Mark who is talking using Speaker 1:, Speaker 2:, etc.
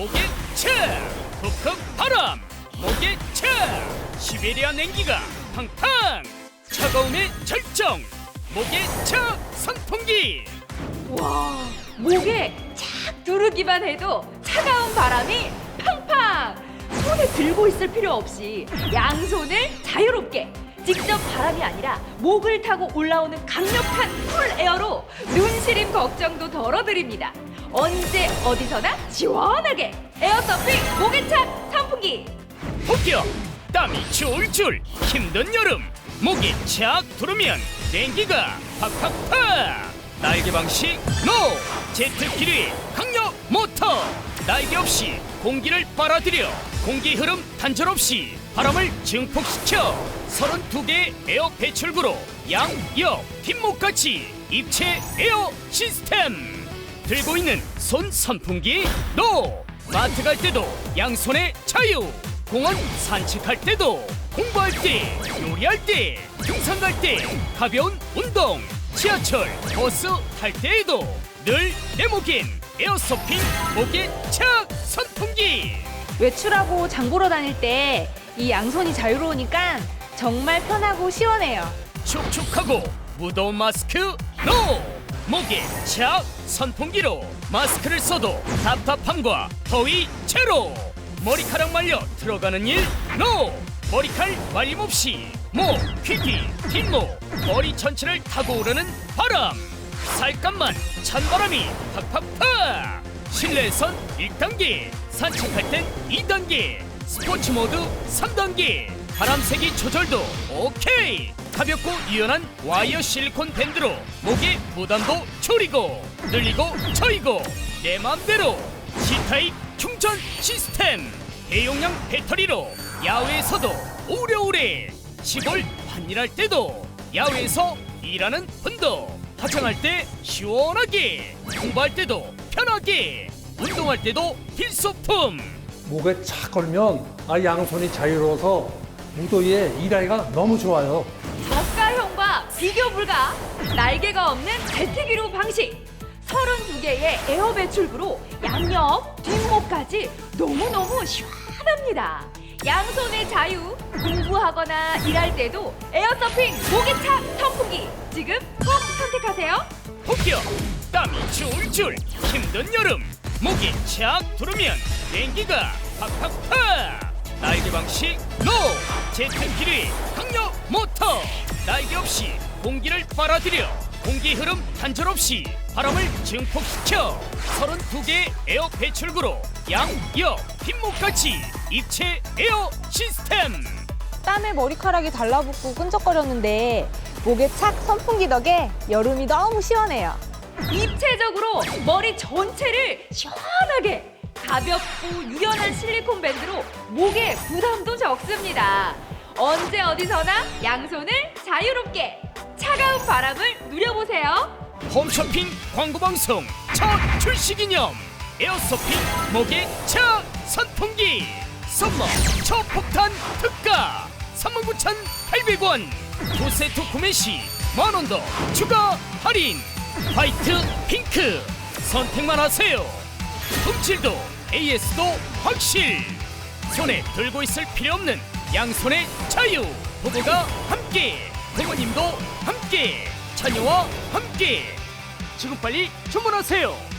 Speaker 1: 목에 차 훅훅 바람! 목에 차 시베리아 냉기가 팡팡! 차가움의 절정! 목에 차 선풍기!
Speaker 2: 와, 목에 착 두르기만 해도 차가운 바람이 팡팡! 손에 들고 있을 필요 없이 양손을 자유롭게 직접 바람이 아니라 목을 타고 올라오는 강력한 쿨 에어로 눈시림 걱정도 덜어드립니다. 언제 어디서나 시원하게 에어 서핑 목에 착 선풍기!
Speaker 1: 폭격 땀이 줄줄 힘든 여름. 목이 착 두르면 냉기가 팍팍팍. 날개 방식 노! 제트 기류의 강력 모터. 날개 없이 공기를 빨아들여 공기 흐름 단절 없이 바람을 증폭시켜 32개의 에어 배출구로 양, 옆, 뒷목까지 입체 에어 시스템 들고 있는 손 선풍기 노 마트 갈 때도 양손의 자유. 공원 산책할 때도 공부할 때 요리할 때 등산 갈 때 가벼운 운동. 지하철 버스 탈 때에도 늘 내 목엔 에어서핑 목에 착 선풍기.
Speaker 2: 외출하고 장 보러 다닐 때 이 양손이 자유로우니까 정말 편하고 시원해요.
Speaker 1: 촉촉하고 무더운 마스크 노 목에 착 선풍기로 마스크를 써도 답답함과 더위 제로. 머리카락 말려 들어가는 일노! 머리칼 말림 없이. 목, 귀뒤, 뒷목 머리 전체를 타고 오르는 바람. 살감만 찬바람이 팍팍팍. 실내에선 1단계 산책할 땐 2단계 스포츠 모드 3단계. 바람세기 조절도 오케이 가볍고 유연한 와이어 실리콘 밴드로 목의 부담도 줄이고 늘리고 쳐이고 내 맘대로 C타입 충전 시스템. 대용량 배터리로 야외에서도 오래오래 시골 환일할 때도 야외에서 일하는 분도 화장할 때 시원하게 공부할 때도 편하게 운동할 때도 필수품.
Speaker 3: 목에 착 걸면 아 양손이 자유로워서 무더위에 일하기가 너무 좋아요.
Speaker 2: 저가형과 비교 불가 날개가 없는 제트기류 방식. 32개의 에어 배출구로 양옆, 뒷목까지 너무너무 시원합니다. 양손의 자유 공부하거나 일할 때도 에어서핑 목에차 선풍기 지금 꼭 선택하세요.
Speaker 1: 폭격 땀이 줄줄 힘든 여름. 목이 착 두르면 냉기가 팍팍팍 날개 방식 노 제트 기류의 강력 모터! 날개 없이 공기를 빨아들여 공기 흐름 단절 없이 바람을 증폭시켜 32개의 에어 배출구로 양, 옆, 뒷목까지 입체 에어 시스템!
Speaker 4: 땀에 머리카락이 달라붙고 끈적거렸는데 목에 착 선풍기 덕에 여름이 너무 시원해요.
Speaker 2: 입체적으로 머리 전체를 시원하게 가볍고 유연한 실리콘 밴드로 목에 부담도 적습니다. 언제 어디서나 양손을 자유롭게 차가운 바람을 누려보세요.
Speaker 1: 홈쇼핑 광고방송 첫 출시 기념. 에어서핑 목에 차 선풍기. 썸머 초폭탄 특가 39,800원. 두 세트 구매 시 만원 더 추가 할인. 화이트 핑크 선택만 하세요. 품질도 AS도 확실. 손에 들고 있을 필요 없는 양손의 자유. 부부가 함께 부모님도 함께 자녀와 함께. 지금 빨리 주문하세요